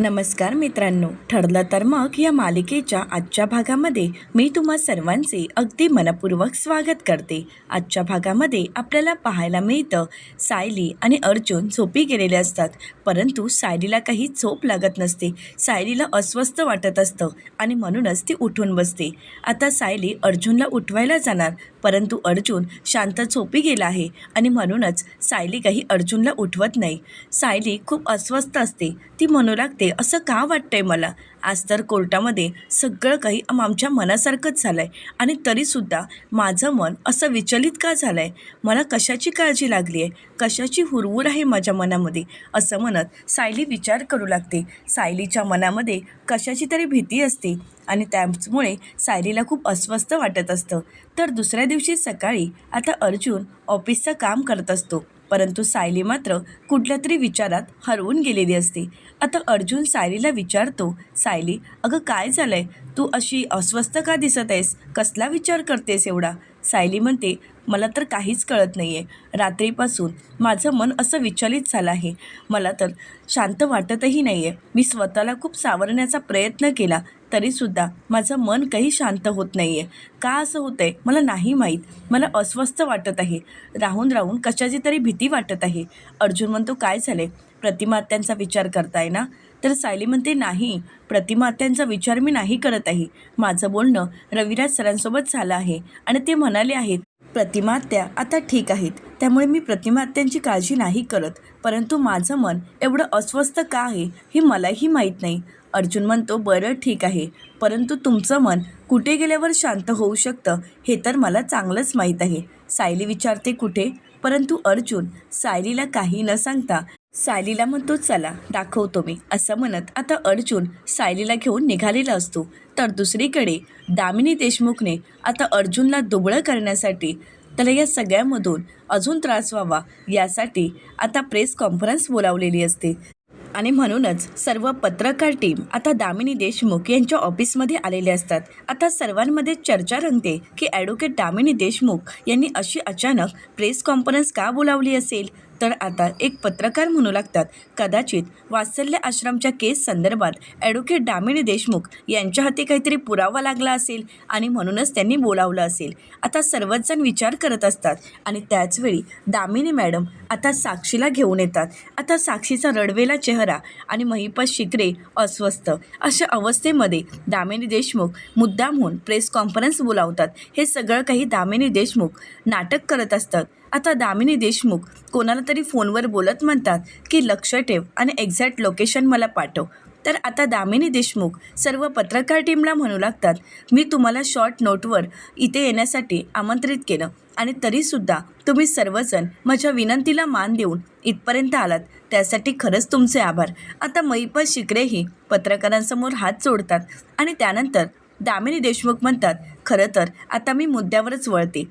नमस्कार मित्रांनो ठरलं तर मग या मालिकेच्या आजच्या भागामध्ये मी तुम्हा सर्वांचे अगदी मनपूर्वक स्वागत करते. आजच्या भागामध्ये आपल्याला पाहायला मिळतं सायली आणि अर्जुन झोपी गेलेले असतात परंतु सायलीला काही झोप लागत नसते. सायलीला अस्वस्थ वाटत असतं आणि म्हणूनच ती उठून बसते. आता सायली अर्जुनला उठवायला जाणार परंतु अर्जुन शांत झोपी गेला आहे आणि म्हणूनच सायली काही अर्जुनला उठवत नाही. सायली खूप अस्वस्थ असते. ती म्हणू लागते असं का वाटतंय मला? आज तर कोर्टामध्ये सगळं काही आमच्या मनासारखंच झालं आहे आणि तरीसुद्धा माझं मन असं विचलित का झालं आहे मला कशाची काळजी लागली आहे कशाची हुरहुर आहे माझ्या मनामध्ये? असं म्हणत सायली विचार करू लागते. सायलीच्या मनामध्ये कशाची तरी भीती असते आणि त्यामुळे सायलीला खूप अस्वस्थ वाटत असतं. तर दुसऱ्या दिवशी सकाळी आता अर्जुन ऑफिसचं काम करत असतो. परंतु सायली मात्र कुठल्या तरी विचारात हरवून गेलेली असते. आता अर्जुन सायलीला विचारतो सायली अगं काय झालं आहे तू अशी अस्वस्थ का दिसत आहेस? कसला विचार करतेस एवढा? सायली म्हणते मला तर काहीच कळत नाही आहे रात्रीपासून माझं मन असं विचलित झालं आहे. मला तर शांत वाटतही नाही आहे मी स्वतःला खूप सावरण्याचा प्रयत्न केला तरीसुद्धा माझं मन काही शांत होत नाही आहे का असं होतं आहे मला नाही माहीत. मला अस्वस्थ वाटत आहे. राहून राहून कशाची तरी भीती वाटत आहे. अर्जुन म्हणतो काय झाले प्रतिमात्यांचा विचार करताय ना? तर सायली म्हणते नाही. प्रतिमात्यांचा विचार मी नाही करत आहे. माझं बोलणं रविराज सरांसोबत झालं आहे. आणि ते म्हणाले आहेत प्रतिमात्या आता ठीक आहेत. त्यामुळे मी प्रतिमात्यांची काळजी नाही करत. परंतु माझं मन एवढं अस्वस्थ का आहे हे मलाही माहीत नाही. अर्जुन म्हणतो बरं ठीक आहे. परंतु तुमचं मन कुठे गेल्यावर शांत होऊ शकतं हे तर मला चांगलंच माहीत आहे. सायली विचारते कुठे? परंतु अर्जुन सायलीला काही न सांगता सायलीला म्हणतो चला दाखवतो मी. असं म्हणत आता अर्जुन सायलीला घेऊन निघालेला असतो. तर दुसरीकडे दामिनी देशमुखने आता अर्जुनला दुबळं करण्यासाठी त्याला या सगळ्यामधून अजून त्रास व्हावा यासाठी आता प्रेस कॉन्फरन्स बोलावलेली असते. आणि म्हणूनच सर्व पत्रकार टीम आता दामिनी देशमुख यांच्या ऑफिसमध्ये आलेले असतात. आता सर्वांमध्ये चर्चा रंगते की ॲडव्होकेट दामिनी देशमुख यांनी अशी अचानक प्रेस कॉन्फरन्स का बोलावली असेल? तर आता एक पत्रकार म्हणू लागतात. कदाचित वात्सल्य आश्रमच्या केस संदर्भात ॲडव्होकेट दामिनी देशमुख यांच्या हाती काहीतरी पुरावा लागला असेल आणि म्हणूनच त्यांनी बोलावलं असेल. आता सर्वच जण विचार करत असतात आणि त्याचवेळी दामिनी मॅडम आता साक्षीला घेऊन येतात. आता साक्षीचा रडवेला चेहरा आणि महिपत शिकरे अस्वस्थ. अशा अवस्थेमध्ये दामिनी देशमुख मुद्दामहून प्रेस कॉन्फरन्स बोलावतात. हे सगळं काही दामिनी देशमुख नाटक करत असतात. आता दामिनी देशमुख कोणाला तरी फोनवर बोलत म्हणतात की लक्ष ठेव आणि एक्झॅक्ट लोकेशन मला पाठव. तर आता दामिनी देशमुख सर्व पत्रकार टीमला म्हणू लागतात मी तुम्हाला शॉर्ट नोटवर इथे येण्यासाठी आमंत्रित केलं आणि तरीसुद्धा तुम्ही सर्वजण माझ्या विनंतीला मान देऊन इथपर्यंत आलात. त्यासाठी खरंच तुमचे आभार. आता मैपल शिकरेही पत्रकारांसमोर हात जोडतात आणि त्यानंतर दामिनी देशमुख म्हणतात खरं तर आता मी मुद्द्यावरच वळते.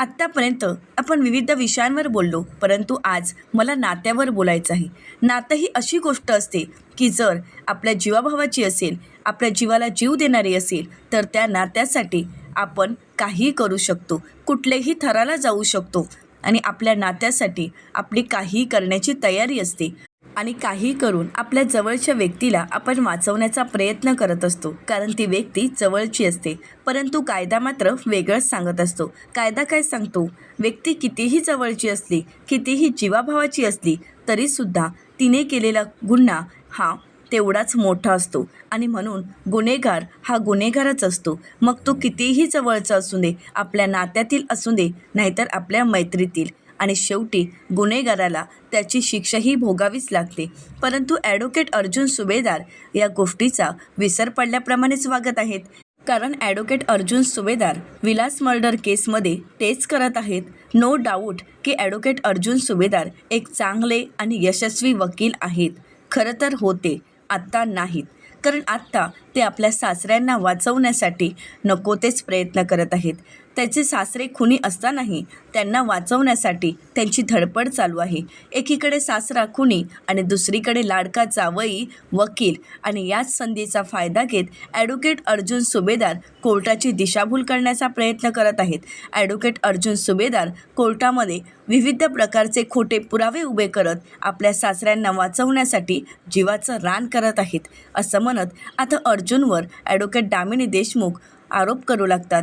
आत्तापर्यंत आपण विविध विषयांवर बोललो परंतु आज मला नात्यावर बोलायचं आहे. नातं ही अशी गोष्ट असते की जर आपल्या जीवाभावाची असेल आपल्या जीवाला जीव देणारी असेल तर त्या नात्यासाठी आपण काहीही करू शकतो. कुठल्याही थराला जाऊ शकतो आणि आपल्या नात्यासाठी आपली काही करण्याची तयारी असते. आणि काही करून आपल्या जवळच्या व्यक्तीला आपण वाचवण्याचा प्रयत्न करत असतो. कारण ती व्यक्ती जवळची असते. परंतु कायदा मात्र वेगळंच सांगत असतो. कायदा काय सांगतो? व्यक्ती कितीही जवळची असली कितीही जीवाभावाची असली तरीसुद्धा तिने केलेला गुन्हा हा तेवढाच मोठा असतो. आणि म्हणून गुन्हेगार हा गुन्हेगारच असतो. मग तो कितीही जवळचा असू दे आपल्या नात्यातील असू दे नाहीतर आपल्या मैत्रीतील. आणि शेवटी गुन्हेगाराला त्याची शिक्षाही भोगावीच लागते. परंतु ॲडव्होकेट अर्जुन सुभेदार या गोष्टीचा विसर पडल्याप्रमाणेच वागत आहेत. कारण ॲडव्होकेट अर्जुन सुभेदार विलास मर्डर केसमध्ये तेच करत आहेत. नो डाऊट की ॲडव्होकेट अर्जुन सुभेदार एक चांगले आणि यशस्वी वकील आहेत. खरं तर होते आत्ता नाहीत. कारण आत्ता ते आपल्या सासऱ्यांना वाचवण्यासाठी नको तेच प्रयत्न करत आहेत. त्याचे सासरे खुनी असतानाही त्यांना वाचवण्यासाठी त्यांची धडपड चालू आहे. एकीकडे सासरा खुनी आणि दुसरीकडे लाडका जावई वकील आणि याच संधीचा फायदा घेत ॲडव्होकेट अर्जुन सुभेदार कोर्टाची दिशाभूल करण्याचा प्रयत्न करत आहेत. ॲडव्होकेट अर्जुन सुभेदार कोर्टामध्ये विविध प्रकारचे खोटे पुरावे उभे करत आपल्या सासऱ्यांना वाचवण्यासाठी जीवाचं रान करत आहेत. असं म्हणत आता अर्जुनवर ॲडव्होकेट दामिनी देशमुख आरोप करू लागतात.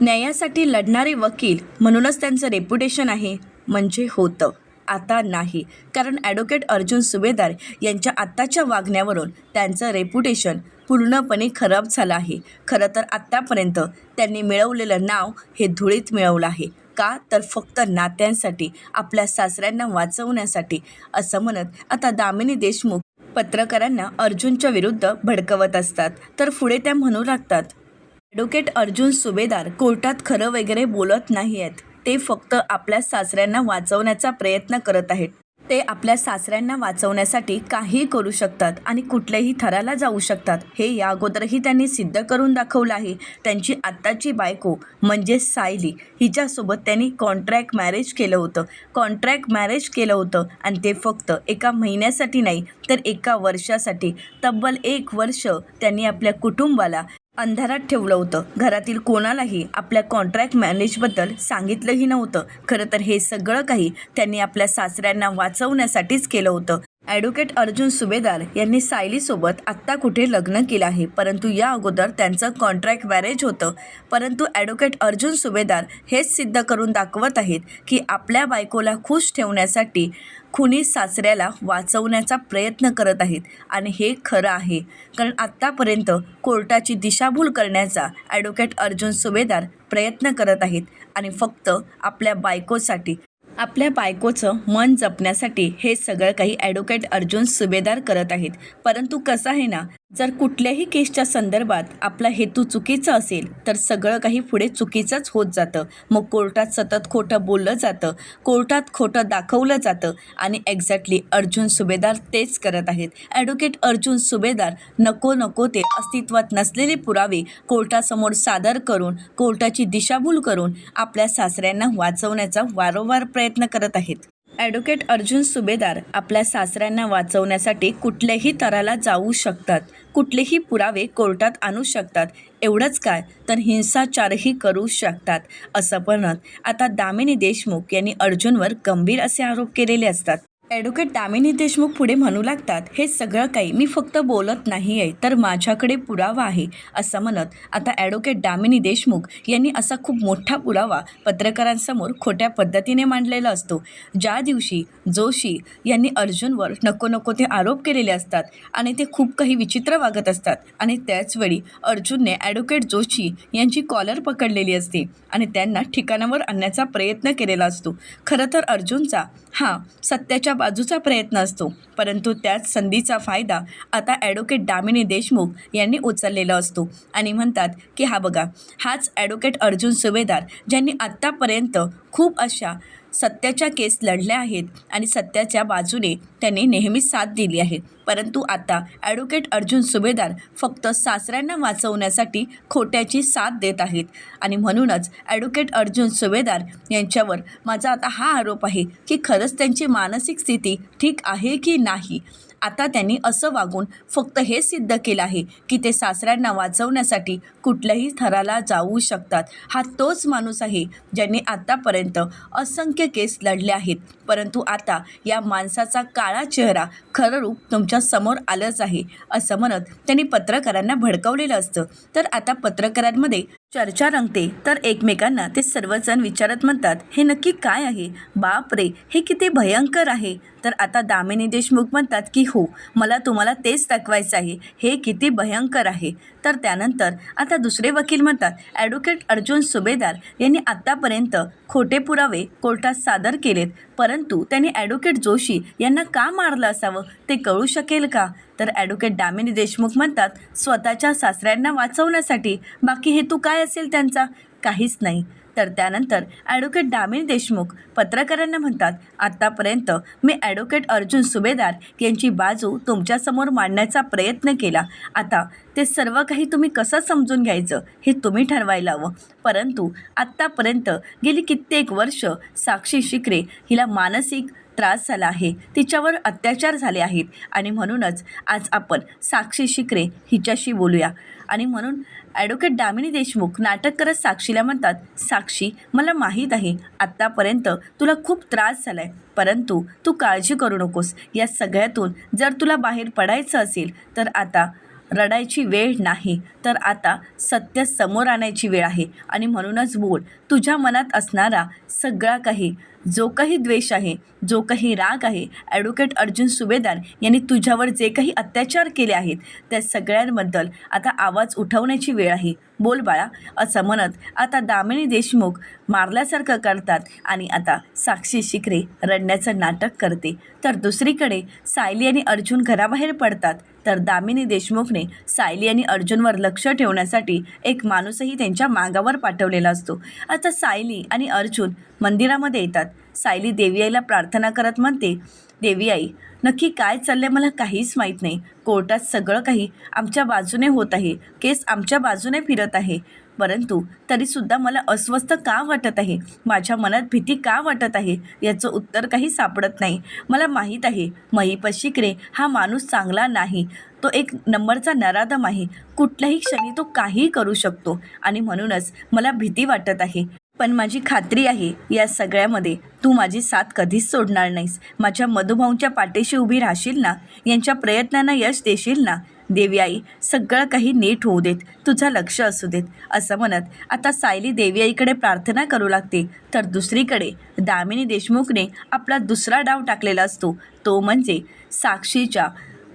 न्यायासाठी लढणारे वकील म्हणूनच त्यांचं रेप्युटेशन आहे. म्हणजे होतं. आता नाही. कारण ॲडव्होकेट अर्जुन सुभेदार यांच्या आत्ताच्या वागण्यावरून त्यांचं रेप्युटेशन पूर्णपणे खराब झालं आहे. खरं तर आत्तापर्यंत त्यांनी मिळवलेलं नाव हे धुळीत मिळवलं आहे. का तर फक्त नात्यांसाठी आपल्या सासऱ्यांना वाचवण्यासाठी असं म्हणत आता दामिनी देशमुख पत्रकारांना अर्जुनच्या विरुद्ध भडकवत असतात. तर पुढे त्या म्हणू लागतात ॲडव्होकेट अर्जुन सुभेदार कोर्टात खरं वगैरे बोलत नाही आहेत ते फक्त आपल्या सासऱ्यांना वाचवण्याचा प्रयत्न करत आहेत. ते आपल्या सासऱ्यांना वाचवण्यासाठी काहीही करू शकतात आणि कुठल्याही थराला जाऊ शकतात. हे या अगोदरही त्यांनी सिद्ध करून दाखवलं आहे. त्यांची आत्ताची बायको म्हणजे सायली. हिच्यासोबत त्यांनी कॉन्ट्रॅक्ट मॅरेज केलं होतं. कॉन्ट्रॅक्ट मॅरेज केलं होतं आणि ते फक्त एका महिन्यासाठी नाही तर एका वर्षासाठी. तब्बल एक वर्ष त्यांनी आपल्या कुटुंबाला अंधारात ठेवलं होतं. घरातील कोणालाही आपल्या कॉन्ट्रॅक्ट मॅनेजबद्दल सांगितलंही नव्हतं. खरं तर हे सगळं काही त्यांनी आपल्या सासऱ्यांना वाचवण्यासाठीच केलं होतं. ॲडव्होकेट अर्जुन सुभेदार यांनी सायलीसोबत आत्ता कुठे लग्न केलं आहे? परंतु या अगोदर त्यांचं कॉन्ट्रॅक्ट मॅरेज होतं. परंतु ॲडव्होकेट अर्जुन सुभेदार हेच सिद्ध करून दाखवत आहेत की आपल्या बायकोला खुश ठेवण्यासाठी खुनी सासऱ्याला वाचवण्याचा प्रयत्न करत आहेत. आणि हे खरं आहे. कारण आत्तापर्यंत कोर्टाची दिशाभूल करण्याचा ॲडव्होकेट अर्जुन सुभेदार प्रयत्न करत आहेत. आणि फक्त आपल्या बायकोसाठी आपल्या बायकोचं मन जपण्यासाठी हे सगळं काही ॲडव्होकेट अर्जुन सुभेदार करत आहेत. परंतु कसं आहे ना जर कुठल्याही केसच्या संदर्भात आपला हेतू चुकीचा असेल तर सगळं काही पुढे चुकीचंच होत जातं. मग कोर्टात सतत खोटं बोललं जातं कोर्टात खोटं दाखवलं जातं आणि एक्झॅक्टली अर्जुन सुभेदार तेच करत आहेत. ॲडव्होकेट अर्जुन सुभेदार नको नको ते अस्तित्वात नसलेले पुरावे कोर्टासमोर सादर करून कोर्टाची दिशाभूल करून आपल्या सासऱ्यांना वाचवण्याचा वारंवार प्रयत्न करत आहेत. ॲडव्होकेट अर्जुन सुभेदार आपल्या सासऱ्यांना वाचवण्यासाठी कुठल्याही तराला जाऊ शकतात. कुठलेही पुरावे कोर्टात आणू शकतात. एवढंच काय तर हिंसाचारही करू शकतात असं म्हणत आता दामिनी देशमुख यांनी अर्जुनवर गंभीर असे आरोप केलेले असतात. ॲडव्होकेट दामिनी देशमुख पुढे म्हणू लागतात हे सगळं काही मी फक्त बोलत नाही आहे तर माझ्याकडे पुरावा आहे असं म्हणत आता ॲडव्होकेट दामिनी देशमुख यांनी असा खूप मोठा पुरावा पत्रकारांसमोर खोट्या पद्धतीने मांडलेला असतो. ज्या दिवशी जोशी यांनी अर्जुनवर नको नको ते आरोप केलेले असतात आणि ते खूप काही विचित्र वागत असतात. आणि त्याचवेळी अर्जुनने ॲडव्होकेट जोशी यांची कॉलर पकडलेली असते आणि त्यांना ठिकाणावर आणण्याचा प्रयत्न केलेला असतो. खरं तर अर्जुनचा हा सत्याच्या बाजूचा प्रयत्न असतो. परंतु त्याच संधीचा फायदा आता ॲडव्होकेट दामिनी देशमुख यांनी उचललेला असतो. आणि म्हणतात की हा बघा हाच ॲडव्होकेट अर्जुन सुभेदार ज्यांनी आत्तापर्यंत खूप अशा सत्याच्या केस लढल्या आहेत आणि सत्याच्या बाजूने त्यांनी नेहमी साथ दिली आहे. परंतु आता ॲडव्होकेट अर्जुन सुभेदार फक्त सासऱ्यांना वाचवण्यासाठी खोट्याची साथ देत आहेत. आणि म्हणूनच ॲडव्होकेट अर्जुन सुभेदार यांच्यावर माझा आता हा आरोप आहे की खरंच त्यांची मानसिक स्थिती ठीक आहे की नाही? आता त्यांनी असं वागून फक्त हे सिद्ध केलं आहे की ते सासऱ्यांना वाचवण्यासाठी कुठल्याही थराला जाऊ शकतात. हा तोच माणूस आहे ज्यांनी आत्तापर्यंत असंख्य केस लढले आहेत. परंतु आता या माणसाचा काळा चेहरा खरं रूप तुमच्यासमोर आलंच आहे असं म्हणत त्यांनी पत्रकारांना भडकवलेलं असतं. तर आता पत्रकारांमध्ये चर्चा रंगते. तर एकमेकांना ते सर्वजण विचारत म्हणतात हे नक्की काय आहे? बाप रे हे किती भयंकर आहे. तर आता दामिनी देशमुख म्हणतात की हो मला तुम्हाला तेच दाखवायचं आहे. हे किती भयंकर आहे. तर त्यानंतर आता दुसरे वकील म्हणतात ॲडव्होकेट अर्जुन सुभेदार यांनी आत्तापर्यंत खोटे पुरावे कोर्टात सादर केलेत परंतु त्यांनी ॲडव्होकेट जोशी यांना का मारलं असावं? ते कळू शकेल का? तर ॲडव्होकेट दामिनी देशमुख म्हणतात स्वतःच्या सासऱ्यांना वाचवण्यासाठी बाकी हेतू काय असेल त्यांचा? काहीच नाही. तर त्यानंतर ॲडव्होकेट दामिनी देशमुख पत्रकारांना म्हणतात आत्तापर्यंत मी ॲडव्होकेट अर्जुन सुभेदार यांची बाजू तुमच्यासमोर मांडण्याचा प्रयत्न केला. आता ते सर्व काही तुम्ही कसं समजून घ्यायचं हे तुम्ही ठरवायला हवं. परंतु आत्तापर्यंत गेली कित्येक वर्ष साक्षी शिकरे हिला मानसिक त्रास झाला आहे. तिच्यावर अत्याचार झाले आहेत. आणि म्हणूनच आज आपण साक्षी शिकरे हिच्याशी बोलूया. आणि म्हणून ॲडव्होकेट दामिनी देशमुख नाटक करत साक्षीला म्हणतात साक्षी मला माहीत आहे आत्तापर्यंत तुला खूप त्रास झाला आहे परंतु तू काळजी करू नकोस. या सगळ्यातून जर तुला बाहेर पडायचं असेल तर आता रडायची वेळ नाही. तर आता सत्य समोर आणायची वेळ आहे. आणि म्हणूनच बोल तुझ्या मनात असणारा सगळा काही जो काही द्वेष आहे जो काही राग आहे ॲडव्होकेट अर्जुन सुभेदार यांनी तुझ्यावर जे काही अत्याचार केले आहेत त्या सगळ्यांबद्दल आता आवाज उठवण्याची वेळ आहे. बोल बाळा असं म्हणत आता दामिनी देशमुख मारल्यासारखं करतात आणि आता साक्षी शिकरे रडण्याचं नाटक करते. तर दुसरीकडे सायली आणि अर्जुन घराबाहेर पडतात. तर दामिनी देशमुखने सायली आणि अर्जुनवर लक्ष ठेवण्यासाठी एक माणूसही त्यांच्या मागावर पाठवलेला असतो. आता सायली आणि अर्जुन मंदिरामध्ये येतात. सायली देवी आईला प्रार्थना करत म्हणते देवी आई नक्की काय चाललंय मला काहीच माहीत नाही. कोर्टात सगळं काही आमच्या बाजूने होत आहे. केस आमच्या बाजूने फिरत आहे. परंतु तरीसुद्धा मला अस्वस्थ का वाटत आहे? माझ्या मनात भीती का वाटत आहे? याचं उत्तर काही सापडत नाही. मला माहीत आहे महिपत शिकरे हा माणूस चांगला नाही. तो एक नंबरचा नराधम आहे. कुठल्याही क्षणी तो काहीही करू शकतो. आणि म्हणूनच मला भीती वाटत आहे. पण माझी खात्री आहे या सगळ्यामध्ये तू माझी साथ कधीच सोडणार नाहीस. माझ्या मधुभाऊंच्या पाठीशी उभी राहशील ना यांच्या प्रयत्नांना यश देशील ना? देवी आई सगळं काही नीट होऊ देत तुझं लक्ष असू देत. असं म्हणत आता सायली देवी आईकडे प्रार्थना करू लागते. तर दुसरीकडे दामिनी देशमुखने आपला दुसरा डाव टाकलेला असतो. तो म्हणजे साक्षीच्या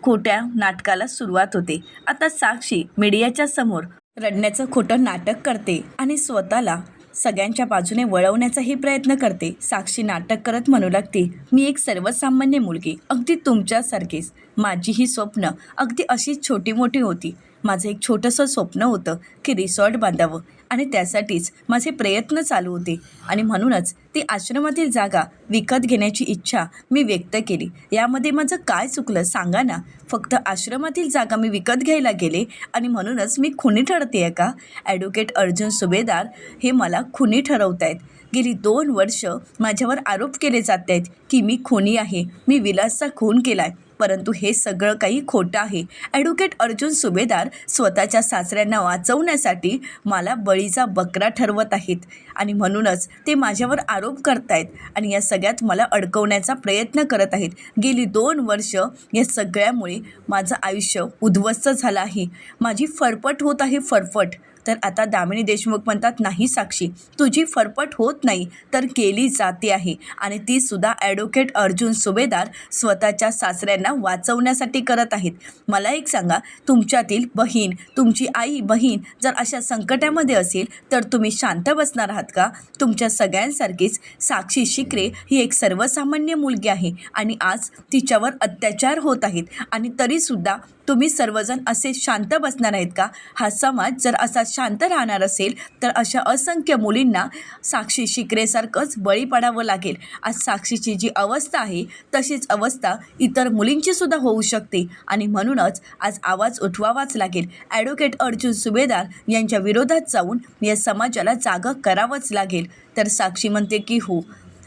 खोट्या नाटकाला सुरुवात होते. आता साक्षी मीडियाच्या समोर रडण्याचं खोटं नाटक करते आणि स्वतःला सगळ्यांच्या बाजूने वळवण्याचाही प्रयत्न करते. साक्षी नाटक करत म्हणू लागते मी एक सर्वसामान्य मुलगी अगदी तुमच्यासारखीच. माझी ही स्वप्न अगदी अशीच छोटी मोठी होती. माझं एक छोटंसं स्वप्न होतं की रिसॉर्ट बांधावं आणि त्यासाठीच माझे प्रयत्न चालू होते. आणि म्हणूनच ती आश्रमातील जागा विकत घेण्याची इच्छा मी व्यक्त केली. यामध्ये माझं काय चुकलं सांगा ना. फक्त आश्रमातील जागा मी विकत घ्यायला गेले आणि म्हणूनच मी खुनी ठरते आहे का? ॲडव्होकेट अर्जुन सुभेदार हे मला खुनी ठरवत आहेत. गेली दोन वर्ष माझ्यावर आरोप केले जात आहेत की मी खुनी आहे. मी विलासचा खून केला आहे परंतु हे सगळं काही खोटं आहे. ॲडव्होकेट अर्जुन सुभेदार स्वतःच्या सासऱ्यांना वाचवण्यासाठी मला बळीचा बकरा ठरवत आहेत आणि म्हणूनच ते माझ्यावर आरोप करतायत आणि या सगळ्यात मला अडकवण्याचा प्रयत्न करत आहेत. गेली दोन वर्ष या सगळ्यामुळे माझं आयुष्य उद्ध्वस्त झालं आहे. माझी फरफट होत आहे फरफट. तर आता दामिनी देशमुख म्हणतात नाही साक्षी तुझी फरफट होत नाही तर केली जाते आहे. आणि ती सुद्धा ॲडव्होकेट अर्जुन सुभेदार स्वतःच्या सासऱ्यांना वाचवण्यासाठी करत आहेत. मला एक सांगा तुमच्यातील बहीण तुमची आई बहीण जर अशा संकटामध्ये असेल तर तुम्ही शांत बसणार आहात का? तुमच्या सगळ्यांसारखीच साक्षी शिकरे ही एक सर्वसामान्य मुलगी आहे आणि आज तिच्यावर अत्याचार होत आहेत. आणि तरीसुद्धा तुम्ही सर्वजण असे शांत बसणार आहेत का? हा समाज जर असा शांत राहणार असेल तर अशा असंख्य मुलींना साक्षी शिकरेसारखंच बळी पडावं लागेल. आज साक्षीची जी अवस्था आहे तशीच अवस्था इतर मुलींची सुद्धा होऊ शकते. आणि म्हणूनच आज आवाज उठवावाच लागेल. ॲडव्होकेट अर्जुन सुभेदार यांच्या विरोधात जाऊन या समाजाला जागा करावंच लागेल. तर साक्षी म्हणते की हो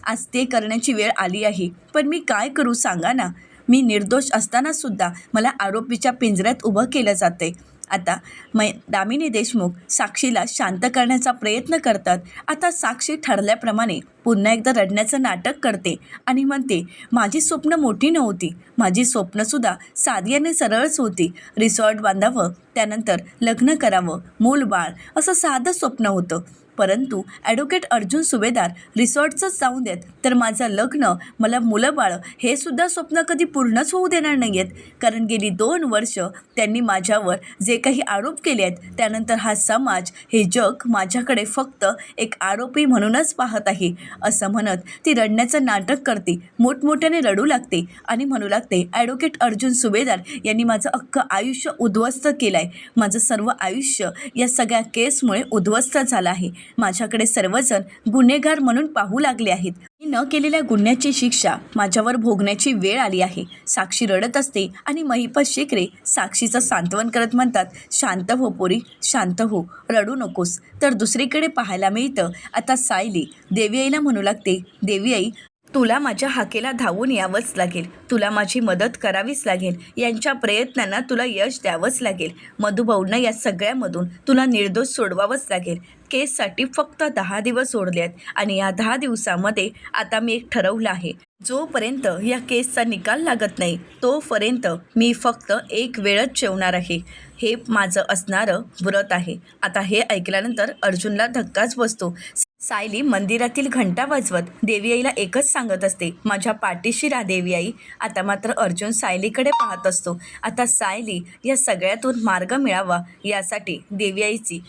आज ते करण्याची वेळ आली आहे. पण मी काय करू सांगा ना? मी निर्दोष असतानासुद्धा मला आरोपीच्या पिंजऱ्यात उभं केलं जाते आता मै दामिनी देशमुख साक्षीला शांत करण्याचा प्रयत्न करतात. आता साक्षी ठरल्याप्रमाणे पुन्हा एकदा रडण्याचं नाटक करते आणि म्हणते माझी स्वप्न मोठी नव्हती. माझी स्वप्नसुद्धा साधी आणि सरळच होती. रिसॉर्ट बांधावं त्यानंतर लग्न करावं मूल बाळ असं साधं स्वप्न होतं. परंतु ॲडव्होकेट अर्जुन सुभेदार रिसॉर्टचंच जाऊन देत तर माझं लग्न मला मुलं बाळं हे सुद्धा स्वप्न कधी पूर्णच होऊ देणार नाही आहेत कारण गेली दोन वर्ष त्यांनी माझ्यावर जे काही आरोप केले आहेत त्यानंतर हा समाज हे जग माझ्याकडे फक्त एक आरोपी म्हणूनच पाहत आहे. असं म्हणत ती रडण्याचं नाटक करते मोठमोठ्याने रडू लागते आणि म्हणू लागते ॲडव्होकेट अर्जुन सुभेदार यांनी माझं अख्खं आयुष्य उद्ध्वस्त केलं आहे माझं सर्व आयुष्य या सगळ्या केसमुळे उद्ध्वस्त झालं आहे. माझ्याकडे सर्वजण गुन्हेगार म्हणून पाहू लागले आहेत. मी न केलेल्या गुन्ह्याची शिक्षा माझ्यावर भोगण्याची वेळ आली आहे. साक्षी रडत असते आणि महिपत शिकरे साक्षीचं सांत्वन करत म्हणतात शांत हो पोरी शांत हो रडू नकोस. तर दुसरीकडे पाहायला मिळतं. आता सायली देवी आईला म्हणू लागते देवी आई तुला माझ्या हाकेला धावून यावंच लागेल. तुला माझी मदत करावीच लागेल. यांच्या प्रयत्नांना तुला यश द्यावंच लागेल. मधुभाऊंना या सगळ्यामधून तुला निर्दोष सोडवावंच लागेल. केससाठी फक्त दहा दिवस सोडले आहेत. आणि या दहा दिवसामध्ये आता मी एक ठरवलं आहे. जोपर्यंत या केसचा निकाल लागत नाही तोपर्यंत मी फक्त एक वेळच जेवणार आहे. हे माझं असणारं व्रत आहे. आता हे ऐकल्यानंतर अर्जुनला धक्काच बसतो. सायली मंदिरातील घंटा वाजवत देवी आईला एकच सांगत असते माझ्या पाठीशी राहा देवी आई आता मात्र अर्जुन सायलीकडे पाहत असतो. आता सायली या सगळ्यातून मार्ग मिळावा यासाठी देवी आईची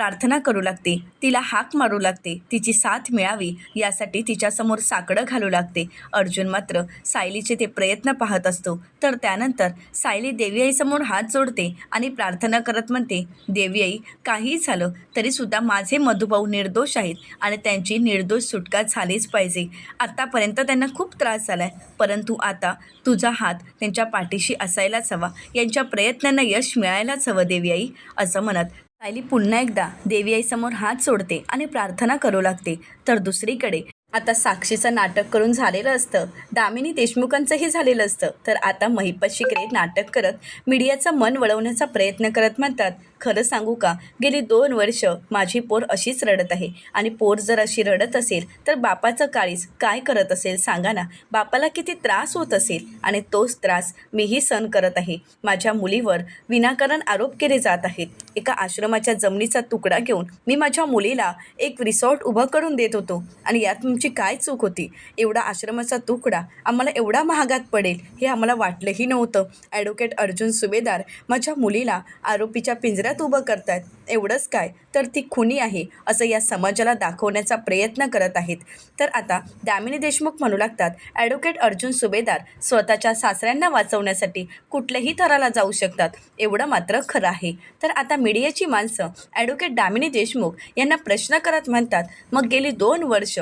प्रार्थना करू लागते. तिला हाक मारू लागते. तिची साथ मिळावी यासाठी तिच्यासमोर साकडं घालू लागते. अर्जुन मात्र सायलीचे ते प्रयत्न पाहत असतो. तर त्यानंतर सायली देवी आईसमोर हात जोडते आणि प्रार्थना करत म्हणते देवी आई झालं तरीसुद्धा माझे मधुभाऊ निर्दोष आहेत आणि त्यांची निर्दोष सुटका झालीच पाहिजे. आत्तापर्यंत त्यांना खूप त्रास झाला आहे परंतु आता तुझा हात त्यांच्या पाठीशी असायलाच हवा. यांच्या प्रयत्नांना यश मिळायलाच हवं देवी आई असं म्हणत सायली पुन्हा एकदा देवी आईसमोर हात सोडते आणि प्रार्थना करू लागते. तर दुसरीकडे आता साक्षीचं नाटक करून झालेलं असतं. दामिनी देशमुखांचंही झालेलं असतं. तर आता महिपत शिकरे नाटक करत मीडियाचं मन वळवण्याचा प्रयत्न करत म्हणतात खरं सांगू का? गेली दोन वर्ष माझी पोर अशीच रडत आहे. आणि पोर जर अशी रडत असेल तर बापाचं काळीज काय करत असेल सांगा ना? बापाला किती त्रास होत असेल? आणि तोच त्रास मीही सहन करत आहे. माझ्या मुलीवर विनाकारण आरोप केले जात आहेत. एका आश्रमाच्या जमिनीचा तुकडा घेऊन मी माझ्या मुलीला एक रिसॉर्ट उभं करून देत होतो. आणि यात तुमची काय चूक होती? एवढा आश्रमाचा तुकडा आम्हाला एवढा महागात पडेल हे आम्हाला वाटलंही नव्हतं. ॲडव्होकेट अर्जुन सुभेदार माझ्या मुलीला आरोपीच्या पिंजऱ्यात उभं करतायत. एवढंच काय? तर ती खुनी आहे असं या समाजाला दाखवण्याचा प्रयत्न करत आहेत. तर आता दामिनी देशमुख म्हणू लागतात ॲडव्होकेट अर्जुन सुभेदार स्वतःच्या सासऱ्यांना वाचवण्यासाठी कुठल्याही थराला जाऊ शकतात एवढं मात्र खरं आहे. तर आता मीडियाची माणसं ॲडव्होकेट दामिनी देशमुख यांना प्रश्न करत म्हणतात मग गेली दोन वर्ष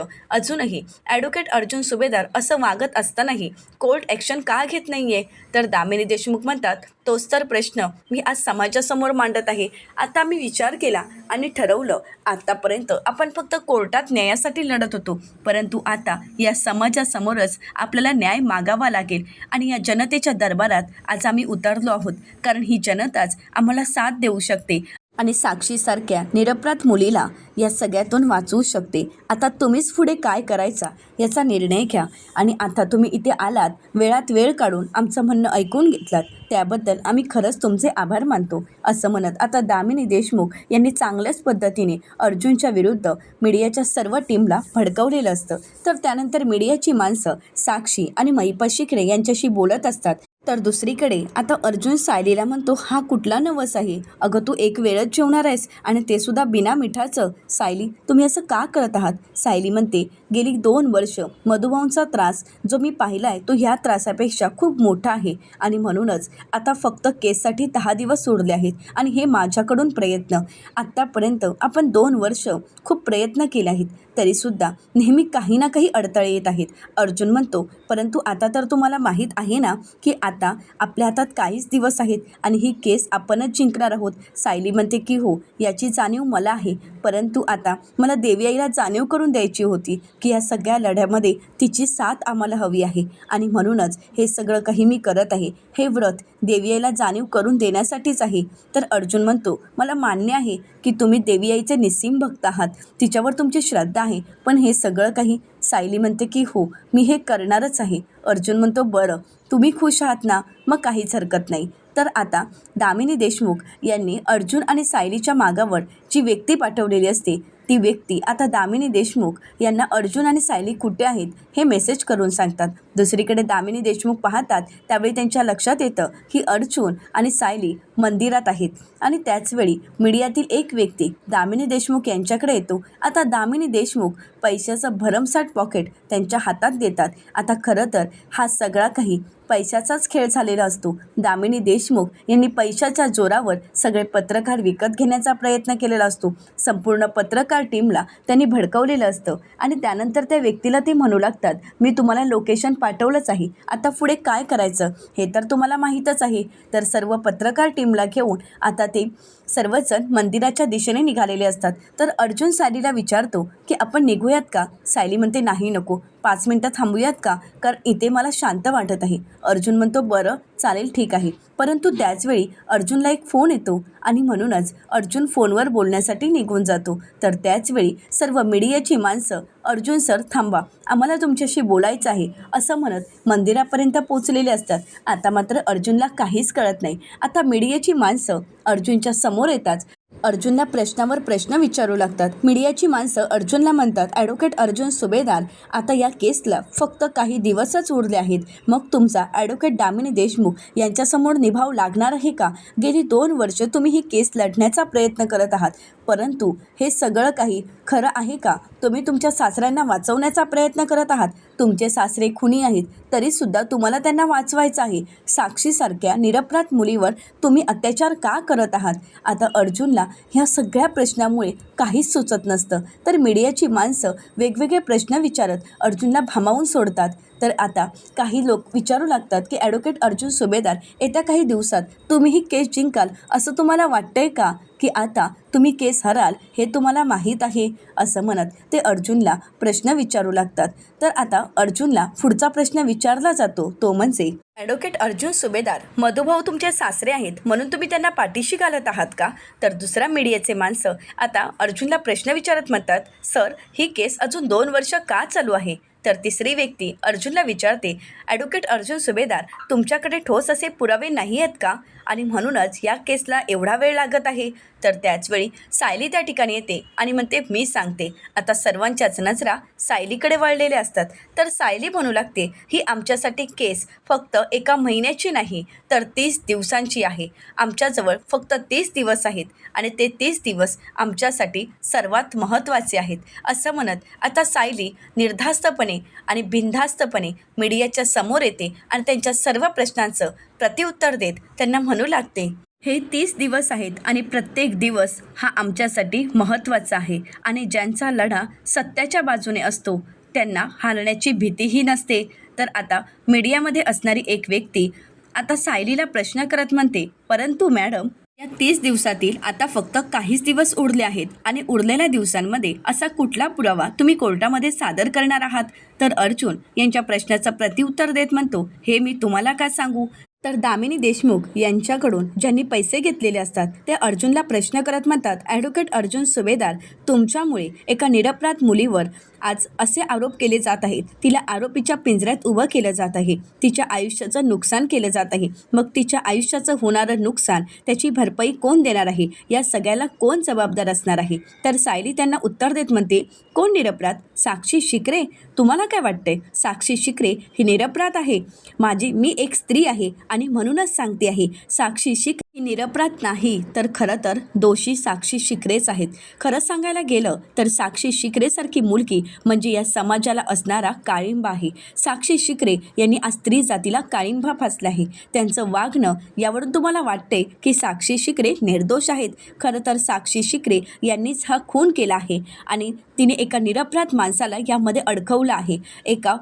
अजूनही ॲडव्होकेट अर्जुन सुभेदार असं वागत असतानाही कोर्ट ॲक्शन का घेत नाही आहे तर दामिनी देशमुख म्हणतात तोच तर प्रश्न मी आज समाजासमोर मांडत आहे. आता मी विचार केला आणि ठरवलं आत्तापर्यंत आपण फक्त कोर्टात न्यायासाठी लढत होतो. परंतु आता या समाजासमोरच आपल्याला न्याय मागावा लागेल आणि या जनतेच्या दरबारात आज आम्ही उतरलो आहोत. कारण ही जनताच आम्हाला साथ देऊ शकते. आणि साक्षीसारख्या निरपराध मुलीला या सगळ्यातून वाचवू शकते. आता तुम्हीच पुढे काय करायचा याचा निर्णय घ्या. आणि आता तुम्ही इथे आलात वेळात वेळ काढून आमचं म्हणणं ऐकून घेतलात. त्याबद्दल आम्ही खरंच तुमचे आभार मानतो असं म्हणत आता दामिनी देशमुख यांनी चांगल्याच पद्धतीने अर्जुनच्या विरुद्ध मीडियाच्या सर्व टीमला भडकवलेलं असतं. तर त्यानंतर मीडियाची माणसं साक्षी आणि महिपा शिकरे यांच्याशी बोलत असतात. तर दुसरीकडे आता अर्जुन सायलीला म्हणतो हा कुठला नवस आहे? अगं तू एक वेळच जेवणार आहेस. आणि ते सुद्धा बिना मिठाचं. सायली तुम्ही असं का करत आहात? सायली म्हणते गेली दोन वर्ष मधुभाऊंचा त्रास जो मी पाहिला आहे तो ह्या त्रासापेक्षा खूप मोठा आहे. आणि म्हणूनच आता फक्त केससाठी दहा दिवस सोडले आहेत. आणि हे माझ्याकडून प्रयत्न. आत्तापर्यंत आपण दोन वर्ष खूप प्रयत्न केले आहेत. तरीसुद्धा नेहमी काही ना काही अडथळे येत आहेत. अर्जुन म्हणतो परंतु आता तर तुम्हाला माहीत आहे ना की आता आपल्या हातात काहीच दिवस आहेत आणि ही केस आपणच जिंकणार आहोत. सायली म्हणते की हो याची जाणीव मला आहे. परंतु आता मला देवी आईला जाणीव करून द्यायची होती. की या सगळ्या लढ्यामध्ये तिची साथ आम्हाला हवी आहे. आणि म्हणूनच हे सगळं काही मी करत आहे. हे व्रत देवीआईला जाणीव करून देण्यासाठीच आहे. तर अर्जुन म्हणतो मला मान्य आहे की तुम्ही देवी आईचे निस्सीम भक्त आहात. तिच्यावर तुमची श्रद्धा आहे. पण हे सगळं काही सायली म्हणते की हो मी हे करणारच आहे. अर्जुन म्हणतो बरं तुम्ही खुश आहात ना? मग काहीच हरकत नाही. तर आता दामिनी देशमुख यांनी अर्जुन आणि सायलीच्या मागावर जी व्यक्ती पाठवलेली असते ती व्यक्ती आता दामिनी देशमुख यांना अर्जुन आणि सायली कुठे आहेत हे मेसेज करून सांगतात. दुसरीकडे दामिनी देशमुख पाहतात त्यावेळी त्यांच्या लक्षात येतं की अर्जुन आणि सायली मंदिरात आहेत. आणि त्याचवेळी मीडियातील एक व्यक्ती दामिनी देशमुख यांच्याकडे येतो. आता दामिनी देशमुख पैशाचं भरमसाठ पॉकेट त्यांच्या हातात देतात. आता खरं तर हा सगळा काही पैशाचाच खेळ झालेला असतो. दामिनी देशमुख यांनी पैशाच्या जोरावर सगळे पत्रकार विकत घेण्याचा प्रयत्न केलेला असतो. संपूर्ण पत्रकार टीमला त्यांनी भडकवलेलं असतं आणि त्यानंतर त्या व्यक्तीला ते म्हणू लागतात मी तुम्हाला लोकेशन पाठवलंच आहे. आता पुढे काय करायचं? हे तर तुम्हाला माहीतच आहे. तर सर्व पत्रकार टीमला घेऊन आता ते सर्वजण मंदिराच्या दिशेने निघालेले असतात. तर अर्जुन सायलीला विचारतो की आपण निघूयात का? सायली म्हणते नाही नको. पाच मिनटं थांबूयात का? कारण इथे मला शांत वाटत आहे. अर्जुन म्हणतो बरं. चालेल ठीक आहे. परंतु त्याचवेळी अर्जुनला एक फोन येतो आणि म्हणूनच अर्जुन फोनवर बोलण्यासाठी निघून जातो. तर त्याचवेळी सर्व मीडियाची माणसं अर्जुन सर थांबा आम्हाला तुमच्याशी बोलायचं आहे. असं म्हणत मंदिरापर्यंत पोचलेले असतात. आता मात्र अर्जुनला काहीच कळत नाही. आता मीडियाची माणसं अर्जुनच्या समोर येताच अर्जुनला प्रश्नावर प्रश्न विचारू लागतात. मीडियाची माणसं अर्जुनला म्हणतात ॲडव्होकेट अर्जुन सुभेदार आता या केसला फक्त काही दिवसच उरले आहेत. मग तुमचा ॲडव्होकेट दामिनी देशमुख यांच्यासमोर निभाव लागणार आहे का? गेली दोन वर्ष तुम्ही ही केस लढण्याचा प्रयत्न करत आहात. परंतु हे सगळं काही खरं आहे का? तुम्ही तुमच्या सासऱ्यांना वाचवण्याचा प्रयत्न करत आहात. तुमचे सासरे खुनी आहेत तरीसुद्धा तुम्हाला त्यांना वाचवायचं आहे. साक्षीसारख्या निरपराध मुलीवर तुम्ही अत्याचार का करत आहात? आता अर्जुनला ह्या सगळ्या प्रश्नामुळे काहीच सुचत नसतं. तर मीडियाची माणसं वेगवेगळे प्रश्न विचारत अर्जुनला भामावून सोडतात. तर आता काही लोक विचारू लागतात की ॲडव्होकेट अर्जुन सुभेदार येत्या काही दिवसात तुम्ही ही केस जिंकाल असं तुम्हाला वाटतंय का? की आता तुम्ही केस हराल हे तुम्हाला माहीत आहे? असं म्हणत ते अर्जुनला प्रश्न विचारू लागतात. तर आता अर्जुनला पुढचा प्रश्न विचारला जातो तो म्हणजे ॲडव्होकेट अर्जुन सुभेदार मधुभाऊ तुमचे सासरे आहेत म्हणून तुम्ही त्यांना पाठीशी घालत आहात का? तर दुसऱ्या मीडियाचे माणसं आता अर्जुनला प्रश्न विचारत म्हणतात सर ही केस अजून दोन वर्ष का चालू आहे? तर तिसरी व्यक्ती अर्जुनला विचारते ॲडव्होकेट अर्जुन सुभेदार तुमच्याकडे ठोस असे पुरावे नाही आहेत का? आणि म्हणूनच या केसला एवढा वेळ लागत आहे? तर त्याचवेळी सायली त्या ठिकाणी येते आणि म्हणते मी सांगते. आता सर्वांच्याच नजरा सायलीकडे वळलेल्या असतात. तर सायली म्हणू लागते ही आमच्यासाठी केस फक्त एका महिन्याची नाही तर तीस दिवसांची आहे. आमच्याजवळ फक्त तीस दिवस आहेत आणि ते तीस दिवस आमच्यासाठी सर्वात महत्त्वाचे आहेत. असं म्हणत आता सायली निर्धास्तपणे आणि बिनधास्तपणे मीडियाच्या समोर येते आणि त्यांच्या सर्व प्रश्नांचं प्रत्युत्तर देत त्यांना म्हणू लागते हे तीस दिवस आहेत आणि प्रत्येक दिवस हा आमच्यासाठी महत्त्वाचा आहे आणि ज्यांचा लढा सत्याच्या बाजूने असतो त्यांना हारण्याची भीतीही नसते. तर आता मीडियामध्ये असणारी एक व्यक्ती आता सायलीला प्रश्न करत म्हणते परंतु मॅडम या तीस दिवसातील आता फक्त काहीच दिवस उरले आहेत आणि उरलेल्या दिवसांमध्ये असा कुठला पुरावा तुम्ही कोर्टामध्ये सादर करणार आहात? तर अर्जुन यांच्या प्रश्नाचं प्रत्युत्तर देत म्हणतो हे मी तुम्हाला का सांगू? तर दामिनी देशमुख यांच्याकडून ज्यांनी पैसे घेतलेले असतात ते अर्जुनला प्रश्न करत म्हणतात ॲडव्होकेट अर्जुन सुभेदार तुमच्यामुळे एका निरपराध मुलीवर आज असे आरोप केले जात आहेत. तिला आरोपीच्या पिंजऱ्यात उभं केलं जात आहे. तिच्या आयुष्याचं नुकसान केलं जात आहे. मग तिच्या आयुष्याचं होणारं नुकसान त्याची भरपाई कोण देणार आहे? या सगळ्याला कोण जबाबदार असणार आहे? तर सायली त्यांना उत्तर देत म्हणते कोण निरपराध? साक्षी शिकरे? तुम्हाला काय वाटतंय? साक्षी शिकरे ही निरपराध आहे. माझी मी एक स्त्री आहे आणि म्हणूनच सांगते आहे साक्षी शिक ही निरपराध नाही तर खरं तर दोषी साक्षी शिकरेच आहेत. खरं सांगायला गेलं तर साक्षी शिकरेसारखी मुलगी म्हणजे या समाजाला असणारा काळिंबा आहे. साक्षी शिकरे यांनी आज स्त्री जातीला काळिंबा फासला आहे. त्यांचं वागणं यावरून तुम्हाला वाटते की साक्षी शिकरे निर्दोष आहेत. खरं तर साक्षी शिकरे यांनीच हा खून केला आहे. आणि तिने एका निरपराध माणसाला यामध्ये अडकवलं आहे. एका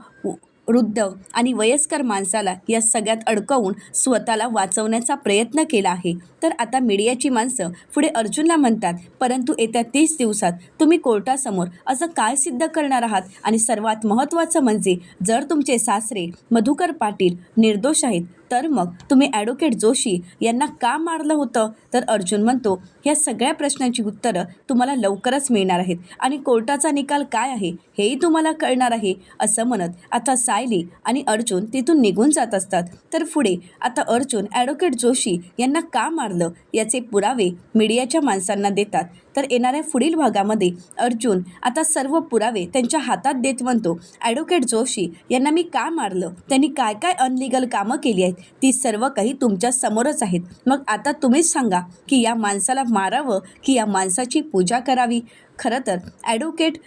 वृद्ध आणि वयस्कर माणसाला या सगळ्यात अडकवून स्वतःला वाचवण्याचा प्रयत्न केला आहे. तर आता मीडियाची माणसं पुढे अर्जुनला म्हणतात परंतु येत्या तीस दिवसात तुम्ही कोर्टासमोर असं काय सिद्ध करणार आहात? आणि सर्वात महत्त्वाचं म्हणजे जर तुमचे सासरे मधुकर पाटील निर्दोष आहेत तर मग तुम्ही ॲडव्होकेट जोशी यांना का मारलं होतं? तर अर्जुन म्हणतो या सगळ्या प्रश्नांची उत्तरं तुम्हाला लवकरच मिळणार आहेत. आणि कोर्टाचा निकाल काय आहे हेही तुम्हाला कळणार आहे असं म्हणत आता सायली आणि अर्जुन तिथून निघून जात असतात. तर पुढे आता अर्जुन ॲडव्होकेट जोशी यांना का मारलं याचे पुरावे मीडियाच्या माणसांना देतात. तर येणाऱ्या पुढील भागामध्ये अर्जुन आता सर्व पुरावे त्यांच्या हातात देत म्हणतो. ॲडव्होकेट जोशी यांना मी का मारलं त्यांनी काय काय अनलिगल कामं केली आहेत ती सर्व काही तुमच्या समोरच आहेत. मग आता तुम्हीच सांगा की या माणसाला मारावं की या माणसाची पूजा करावी? खरं तर ॲडव्होकेट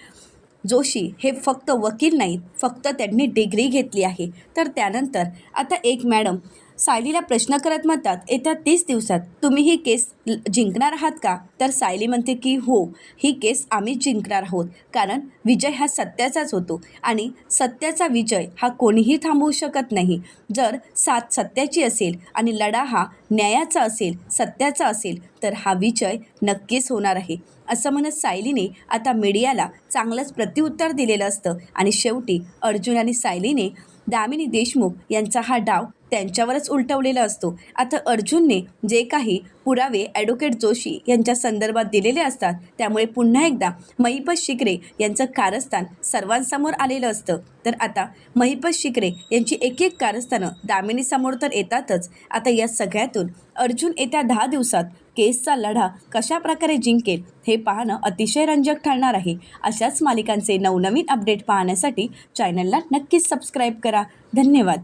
जोशी हे फक्त वकील नाहीत फक्त त्यांनी डिग्री घेतली आहे. तर त्यानंतर आता एक मॅडम सायलीला प्रश्न करत म्हणतात येत्या तीस दिवसात तुम्ही ही केस ल- जिंकणार आहात का? तर सायली म्हणते की हो ही केस आम्ही जिंकणार आहोत कारण विजय हा सत्याचाच होतो आणि सत्याचा विजय हा कोणीही थांबवू शकत नाही. जर साथ सत्याची असेल आणि लढा हा न्यायाचा असेल सत्याचा असेल तर हा विजय नक्कीच होणार आहे. असं म्हणत सायलीने आता मीडियाला चांगलंच प्रत्युत्तर दिलेलं असतं आणि शेवटी अर्जुन आणि सायलीने दामिनी देशमुख यांचा हा डाव त्यांच्यावरच उलटवलेला असतो. आता अर्जुनने जे काही पुरावे ॲडव्होकेट जोशी यांच्या संदर्भात दिलेले असतात त्यामुळे पुन्हा एकदा महिपत शिकरे यांचं कारस्थान सर्वांसमोर आलेलं असतं. तर आता महिपत शिकरे यांची एक एक कारस्थानं दामिनीसमोर तर येतातच. आता या सगळ्यातून अर्जुन येत्या दहा दिवसात केसचा लढा कशा प्रकारे जिंकेल हे पाहणं अतिशय रंजक ठरणार आहे. अशाच मालिकांचे नवनवीन अपडेट पाहण्यासाठी चॅनलला नक्कीच सबस्क्राईब करा. धन्यवाद.